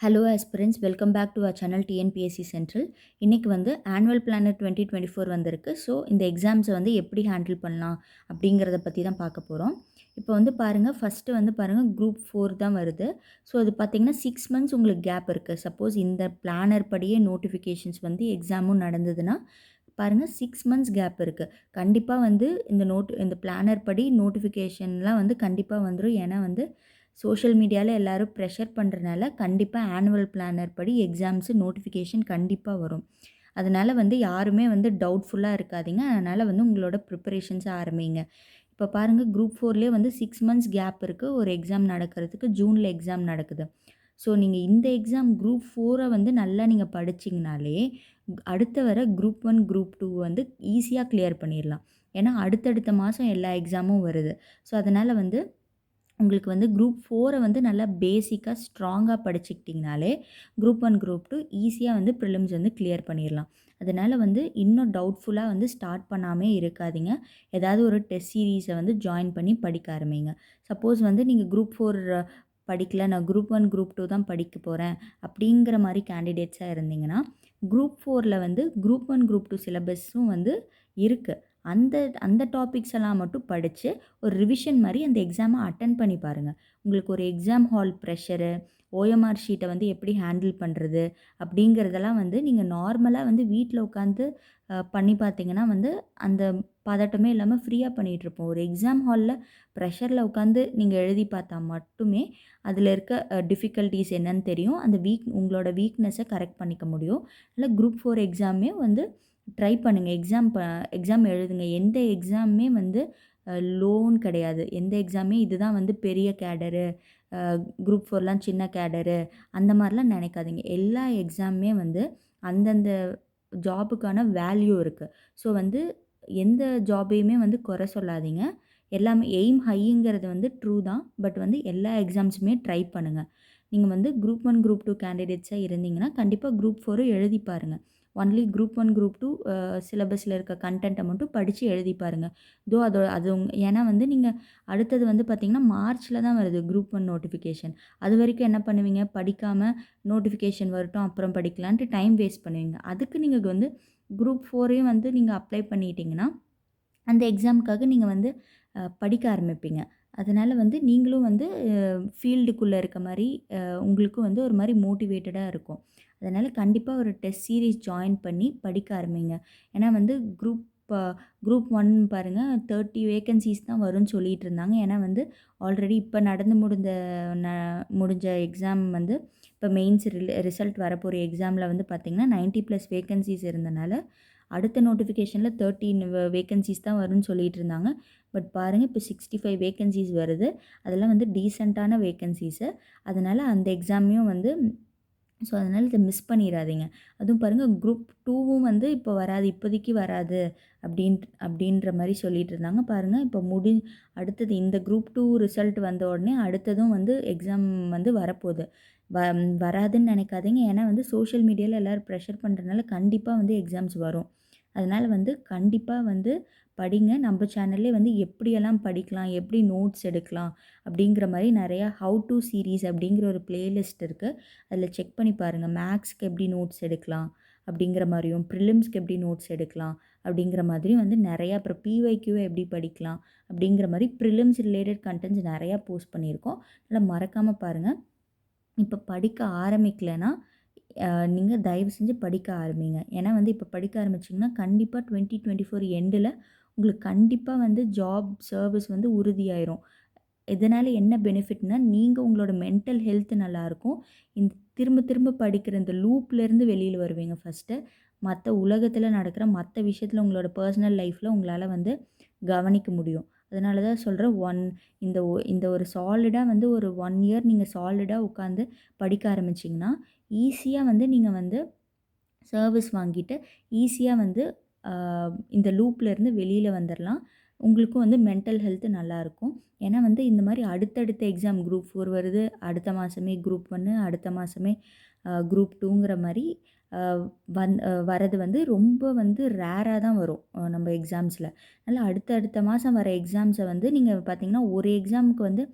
Hello aspirants welcome back to our channel TNPSC central இன்றைக்கி வந்து annual planner twenty twenty four வந்திருக்கு. So இந்த எக்ஸாம்ஸை வந்து எப்படி ஹேண்டில் பண்ணலாம் அப்படிங்கிறத பற்றி தான் பார்க்க போகிறோம் இப்போ வந்து பாருங்கள் ஃபஸ்ட்டு வந்து பாருங்கள் குரூப் ஃபோர் தான் வருது. ஸோ அது பார்த்திங்கன்னா சிக்ஸ் மந்த்ஸ் உங்களுக்கு கேப் இருக்குது சப்போஸ் இந்த பிளானர் படியே நோட்டிஃபிகேஷன்ஸ் வந்து எக்ஸாமும் நடந்ததுன்னா பாருங்கள் சிக்ஸ் மந்த்ஸ் கேப் இருக்குது கண்டிப்பாக வந்து இந்த நோட் இந்த பிளானர் படி நோட்டிஃபிகேஷன்லாம் வந்து கண்டிப்பாக வந்துடும் ஏன்னா வந்து சோஷியல் மீடியாவில் எல்லோரும் ப்ரெஷர் பண்ணுறனால கண்டிப்பாக ஆனுவல் பிளானர் படி எக்ஸாம்ஸு நோட்டிஃபிகேஷன் கண்டிப்பாக வரும். அதனால் வந்து யாருமே வந்து டவுட்ஃபுல்லாக இருக்காதிங்க. அதனால் வந்து உங்களோட ப்ரிப்பரேஷன்ஸை ஆரம்பிங்க. இப்போ பாருங்கள் குரூப் ஃபோர்லேயே வந்து சிக்ஸ் மந்த்ஸ் கேப் இருக்குது ஒரு எக்ஸாம் நடக்கிறதுக்கு ஜூனில் எக்ஸாம் நடக்குது. ஸோ நீங்கள் இந்த எக்ஸாம் குரூப் ஃபோரை வந்து நல்லா நீங்கள் படிச்சிங்கனாலே அடுத்த வர குரூப் ஒன் குரூப் டூ வந்து ஈஸியாக கிளியர் பண்ணிடலாம். ஏன்னா அடுத்தடுத்த மாதம் எல்லா எக்ஸாமும் வருது. ஸோ அதனால் வந்து உங்களுக்கு வந்து குரூப் ஃபோரை வந்து நல்லா பேசிக்காக ஸ்ட்ராங்காக படிச்சுக்கிட்டிங்கனாலே குரூப் ஒன் குரூப் டூ ஈஸியாக வந்து ப்ரிலிம்ஸ் வந்து கிளியர் பண்ணிடலாம். அதனால் வந்து இன்னும் டவுட்ஃபுல்லாக வந்து ஸ்டார்ட் பண்ணாமே இருக்காதிங்க. ஏதாவது ஒரு டெஸ்ட் சீரீஸை வந்து ஜாயின் பண்ணி படிக்க ஆரம்பிங்க. சப்போஸ் வந்து நீங்கள் குரூப் ஃபோர் படிக்கல நான் குரூப் ஒன் குரூப் டூ தான் படிக்க போகிறேன் அப்படிங்கிற மாதிரி கேண்டிடேட்ஸாக இருந்தீங்கன்னா குரூப் ஃபோரில் வந்து குரூப் ஒன் குரூப் டூ சிலபஸும் வந்து இருக்குது அந்த அந்த டாபிக்ஸ் எல்லாம் மட்டும் படித்து ஒரு ரிவிஷன் மாதிரி அந்த எக்ஸாமை அட்டன் பண்ணி பாருங்கள் உங்களுக்கு ஒரு எக்ஸாம் ஹால் ப்ரெஷரு ஓஎம்ஆர் ஷீட்டை வந்து எப்படி ஹேண்டில் பண்ணுறது அப்படிங்கிறதெல்லாம் வந்து நீங்கள் நார்மலாக வந்து வீட்டில் உட்காந்து பண்ணி பார்த்தீங்கன்னா வந்து அந்த பதட்டமே இல்லாமல் ஃப்ரீயாக பண்ணிகிட்ருப்போம் ஒரு எக்ஸாம் ஹாலில் ப்ரெஷரில் உட்காந்து நீங்கள் எழுதி பார்த்தா மட்டுமே அதில் இருக்க டிஃபிகல்ட்டிஸ் என்னன்னு தெரியும். அந்த வீக் உங்களோட வீக்னஸை கரெக்ட் பண்ணிக்க முடியும். இல்லை குரூப் ஃபோர் எக்ஸாமே வந்து ட்ரை பண்ணுங்கள் எக்ஸாம் ப எக்ஸாம் எழுதுங்க. எந்த எக்ஸாமுமே வந்து லோன் கிடையாது. எந்த எக்ஸாமே இதுதான் வந்து பெரிய கேடரு குரூப் ஃபோர்லாம் சின்ன கேடரு அந்த மாதிரிலாம் நினைக்காதீங்க. எல்லா எக்ஸாமுமே வந்து அந்தந்த ஜாபுக்கான வேல்யூ இருக்குது ஸோ வந்து எந்த ஜாபையுமே வந்து குறை சொல்லாதீங்க. எல்லாமே எய்ம் ஹைங்கிறது வந்து ட்ரூ தான். பட் வந்து எல்லா எக்ஸாம்ஸுமே ட்ரை பண்ணுங்கள் நீங்கள் வந்து குரூப் ஒன் குரூப் டூ கேண்டிடேட்ஸாக இருந்தீங்கன்னா கண்டிப்பாக குரூப் ஃபோரும் எழுதி பாருங்கள் only group one group two சிலபஸில் இருக்க கண்டென்ட்டை மட்டும் படித்து எழுதி பாருங்கள் தோ அதோ அது ஏன்னா வந்து நீங்கள் அடுத்தது வந்து பார்த்திங்கன்னா மார்ச்சில் தான் வருது குரூப் ஒன் நோட்டிஃபிகேஷன் அது வரைக்கும் என்ன பண்ணுவீங்க? படிக்காமல் நோட்டிஃபிகேஷன் வரட்டும் அப்புறம் படிக்கலான்ட்டு டைம் வேஸ்ட் பண்ணுவீங்க. அதுக்கு நீங்கள் வந்து குரூப் ஃபோரையும் வந்து நீங்கள் அப்ளை பண்ணிட்டீங்கன்னா அந்த எக்ஸாமுக்காக நீங்கள் வந்து படிக்க ஆரம்பிப்பீங்க. அதனால் வந்து நீங்களும் வந்து ஃபீல்டுக்குள்ளே இருக்க மாதிரி உங்களுக்கும் வந்து ஒரு மாதிரி மோட்டிவேட்டடாக இருக்கும். அதனால் கண்டிப்பாக ஒரு டெஸ்ட் சீரீஸ் ஜாயின் பண்ணி படிக்க ஆரம்பிங்க. ஏன்னா வந்து குரூப் குரூப் ஒன் பாருங்கள் தேர்ட்டி வேக்கன்சிஸ் தான் வரும்னு சொல்லிகிட்டு இருந்தாங்க. ஏன்னா வந்து ஆல்ரெடி இப்போ நடந்து முடிந்த ந முடிஞ்ச எக்ஸாம் வந்து இப்போ மெயின்ஸ் ரிசல்ட் வரப்போகிற எக்ஸாமில் வந்து பார்த்திங்கன்னா நைன்ட்டி ப்ளஸ் வேக்கன்சிஸ் இருந்தனால அடுத்த நோட்டிஃபிகேஷனில் தேர்ட்டின் வேக்கன்சிஸ் தான் வரும்னு சொல்லிகிட்டு இருந்தாங்க பட் பாருங்கள் இப்போ சிக்ஸ்டி ஃபைவ் வேக்கன்சிஸ் வருது. அதெல்லாம் வந்து டீசெண்டான வேக்கன்சிஸு அதனால் அந்த எக்ஸாமையும் வந்து ஸோ அதனால் இதை மிஸ் பண்ணிடாதீங்க. அதுவும் பாருங்கள் குரூப் டூவும் வந்து இப்போ வராது இப்போதைக்கு வராது அப்படின் அப்படின்ற மாதிரி சொல்லிகிட்டு இருந்தாங்க பாருங்கள் இப்போ முடி அடுத்தது இந்த குரூப் டூ ரிசல்ட் வந்த உடனே அடுத்ததும் வந்து எக்ஸாம் வந்து வரப்போகுது. வ வராதுன்னு நினைக்காதீங்க. ஏன்னா வந்து சோஷியல் மீடியாவில் எல்லோரும் ப்ரெஷர் பண்ணுறதுனால கண்டிப்பாக வந்து எக்ஸாம்ஸ் வரும். அதனால் வந்து கண்டிப்பாக வந்து படிங்க. நம்ம சேனல்லே வந்து எப்படியெல்லாம் படிக்கலாம்? எப்படி நோட்ஸ் எடுக்கலாம்? அப்படிங்கிற மாதிரி நிறையா ஹவு டு சீரீஸ் அப்படிங்கிற ஒரு பிளேலிஸ்ட் இருக்குது அதில் செக் பண்ணி பாருங்கள் மேக்ஸ்க்கு எப்படி நோட்ஸ் எடுக்கலாம்? அப்படிங்கிற மாதிரியும் ப்ரிலிம்ஸ்க்கு எப்படி நோட்ஸ் எடுக்கலாம்? அப்படிங்கிற மாதிரியும் வந்து நிறையா அப்புறம் பிஒய்க்யூவை எப்படி படிக்கலாம்? அப்படிங்கிற மாதிரி ப்ரிலிம்ஸ் ரிலேட்டட் கண்டென்ட்ஸ் நிறையா போஸ்ட் பண்ணியிருக்கோம். நல்லா மறக்காமல் பாருங்கள் இப்போ படிக்க ஆரம்பிக்கலைன்னா நீங்கள் தயவு செஞ்சு படிக்க ஆரம்பிங்க. ஏன்னா வந்து இப்போ படிக்க ஆரம்பிச்சிங்கன்னா கண்டிப்பாக டுவெண்ட்டி டுவெண்ட்டி ஃபோர் எண்டில் உங்களுக்கு கண்டிப்பாக வந்து ஜாப் சர்வீஸ் வந்து உறுதியாயிரும். இதனால் என்ன பெனிஃபிட்னால் நீங்கள் உங்களோட மென்டல் ஹெல்த் நல்லாயிருக்கும். இந்த திரும்ப திரும்ப படிக்கிற இந்த லூப்லேருந்து வெளியில் வருவீங்க ஃபஸ்ட்டு மற்ற உலகத்தில் நடக்கிற மற்ற விஷயத்தில் உங்களோட பர்சனல் லைஃப்பில் உங்களால் வந்து கவனிக்க முடியும். அதனால தான் சொல்கிறேன் ஒன் இந்த இந்த ஒரு சாலிடாக வந்து ஒரு ஒன் இயர் நீங்கள் சாலிடாக உட்காந்து படிக்க ஆரம்பிச்சிங்கன்னா ஈஸியாக வந்து நீங்கள் வந்து சர்வீஸ் வாங்கிட்டு ஈஸியாக வந்து இந்த லூப்லேருந்து வெளியில் வந்துடலாம் உங்களுக்கும் வந்து மென்டல் ஹெல்த்து நல்லாயிருக்கும் ஏன்னா வந்து இந்த மாதிரி அடுத்தடுத்த எக்ஸாம் குரூப் ஃபோர் வருது. அடுத்த மாதமே குரூப் ஒன்று அடுத்த மாதமே குரூப் டூங்கிற மாதிரி வந் வரது வந்து ரொம்ப வந்து ரேராக தான் வரும் நம்ம எக்ஸாம்ஸில் அதனால் அடுத்த அடுத்த மாதம் வர எக்ஸாம்ஸை வந்து நீங்கள் பார்த்தீங்கன்னா ஒரு எக்ஸாமுக்கு வந்து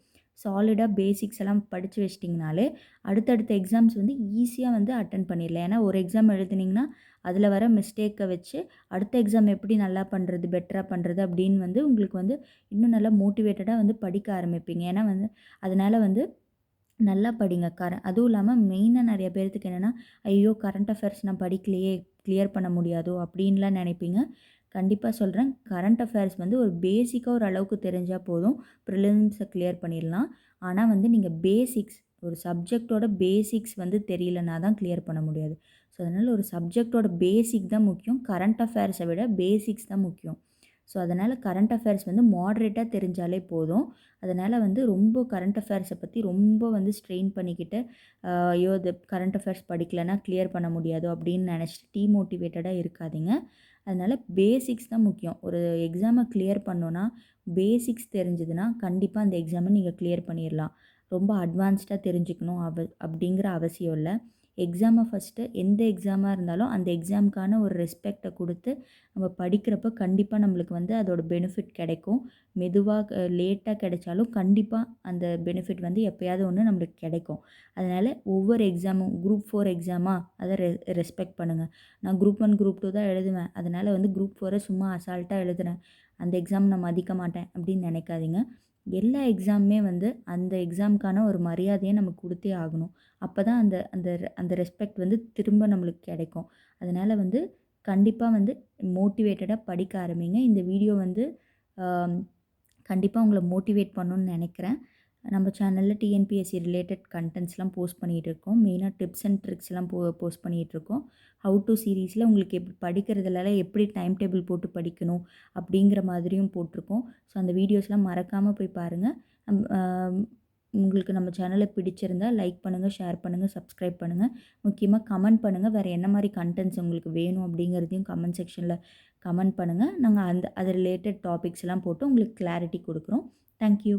சாலிடாக பேசிக்ஸ் எல்லாம் படித்து வச்சிட்டிங்கனாலே அடுத்தடுத்த எக்ஸாம்ஸ் வந்து ஈஸியாக வந்து அட்டன் பண்ணிடலாம். ஏன்னா ஒரு எக்ஸாம் எழுதுனீங்கன்னா அதில் வர மிஸ்டேக்கை வச்சு அடுத்த எக்ஸாம் எப்படி நல்லா பண்ணுறது பெட்டராக பண்ணுறது அப்படின்னு வந்து உங்களுக்கு வந்து இன்னும் நல்லா மோட்டிவேட்டடாக வந்து படிக்க ஆரம்பிப்பீங்க. ஏன்னா வந்து அதனால் வந்து நல்லா படிங்க. கர அதுவும் இல்லாமல் மெயினாக நிறைய பேர்த்துக்கு என்னென்னா ஐயோ கரண்ட் அஃபேர்ஸ் நான் படிக்கலையே கிளியர் பண்ண முடியாதோ அப்படின்லாம் நினைப்பீங்க. கண்டிப்பாக சொல்கிறேன் கரண்ட் அஃபேர்ஸ் வந்து ஒரு பேசிக்காக ஒரு அளவுக்கு தெரிஞ்சால் போதும். ப்ரிலிம்ஸை கிளியர் பண்ணிடலாம். ஆனால் வந்து நீங்கள் பேசிக்ஸ் ஒரு சப்ஜெக்டோட பேசிக்ஸ் வந்து தெரியலனா தான் கிளியர் பண்ண முடியாது. ஸோ அதனால் ஒரு சப்ஜெக்டோட பேசிக் தான் முக்கியம். கரண்ட் அஃபேர்ஸை விட பேசிக்ஸ் தான் முக்கியம். ஸோ அதனால் கரண்ட் அஃபேர்ஸ் வந்து மாட்ரேட்டாக தெரிஞ்சாலே போதும். அதனால் வந்து ரொம்ப கரண்ட் அஃபேர்ஸை பற்றி ரொம்ப வந்து ஸ்ட்ரெயின் பண்ணிக்கிட்டு ஐயோ இது கரண்ட் அஃபேர்ஸ் படிக்கலைன்னா கிளியர் பண்ண முடியாது அப்படின்னு நினச்சிட்டு டீமோட்டிவேட்டடாக இருக்காதிங்க. அதனால் பேசிக்ஸ் தான் முக்கியம். ஒரு எக்ஸாமை கிளியர் பண்ணோன்னா பேசிக்ஸ் தெரிஞ்சதுன்னா கண்டிப்பாக அந்த எக்ஸாமை நீங்கள் கிளியர் பண்ணிடலாம் ரொம்ப அட்வான்ஸ்டாக தெரிஞ்சுக்கணும் அவ அப்படிங்கிற அவசியம் இல்லை. எக்ஸாமை ஃபஸ்ட்டு எந்த எக்ஸாமாக இருந்தாலும் அந்த எக்ஸாமுக்கான ஒரு ரெஸ்பெக்டை கொடுத்து நம்ம படிக்கிறப்ப கண்டிப்பாக நம்மளுக்கு வந்து அதோடய பெனிஃபிட் கிடைக்கும். மெதுவாக லேட்டாக கிடைச்சாலும் கண்டிப்பாக அந்த பெனிஃபிட் வந்து எப்போயாவது ஒன்று நம்மளுக்கு கிடைக்கும். அதனால் ஒவ்வொரு எக்ஸாமும் குரூப் ஃபோர் எக்ஸாமாக அதை ரெ ரெஸ்பெக்ட் பண்ணுங்கள் நான் குரூப் ஒன் குரூப் டூ தான் எழுதுவேன். அதனால் வந்து குரூப் ஃபோரை சும்மா அசால்ட்டாக எழுதுகிறேன் அந்த எக்ஸாம் நான் மதிக்க மாட்டேன் அப்படின்னு நினைக்காதீங்க. எல்லா எக்ஸாமுமே வந்து அந்த எக்ஸாமுக்கான ஒரு மரியாதையை நம்ம கொடுத்தே ஆகணும். அப்போ தான் அந்த அந்த அந்த ரெஸ்பெக்ட் வந்து திரும்ப நம்மளுக்கு கிடைக்கும். அதனால் வந்து கண்டிப்பாக வந்து மோட்டிவேட்டடாக படிக்க ஆரம்பிங்க. இந்த வீடியோ வந்து கண்டிப்பாக உங்களை மோட்டிவேட் பண்ணணுன்னு நினைக்கிறேன். நம்ம சேனலில் டிஎன்பிஎஸ்சி ரிலேட்டட் கண்டென்ட்ஸ்லாம் போஸ்ட் பண்ணிகிட்டு இருக்கோம் மெயினாக டிப்ஸ் அண்ட் ட்ரிக்ஸ்லாம் போ போஸ்ட் பண்ணிகிட்டு இருக்கோம் ஹவு டு சீரீஸில் உங்களுக்கு எப்படி படிக்கிறதுல எப்படி டைம் டேபிள் போட்டு படிக்கணும் அப்படிங்கிற மாதிரியும் போட்டிருக்கோம். ஸோ அந்த வீடியோஸ்லாம் மறக்காமல் போய் பாருங்கள் உங்களுக்கு நம்ம சேனலை பிடிச்சிருந்தா லைக் பண்ணுங்கள் ஷேர் பண்ணுங்கள் சப்ஸ்கிரைப் பண்ணுங்கள் முக்கியமாக கமெண்ட் பண்ணுங்கள் வேறு என்ன மாதிரி கண்டென்ட்ஸ் உங்களுக்கு வேணும் அப்படிங்கிறதையும் கமெண்ட் செக்ஷனில் கமெண்ட் பண்ணுங்கள் நாங்கள் அந்த அது ரிலேட்டட் டாபிக்ஸ் எல்லாம் போட்டு உங்களுக்கு கிளாரிட்டி கொடுக்குறோம். தேங்க்யூ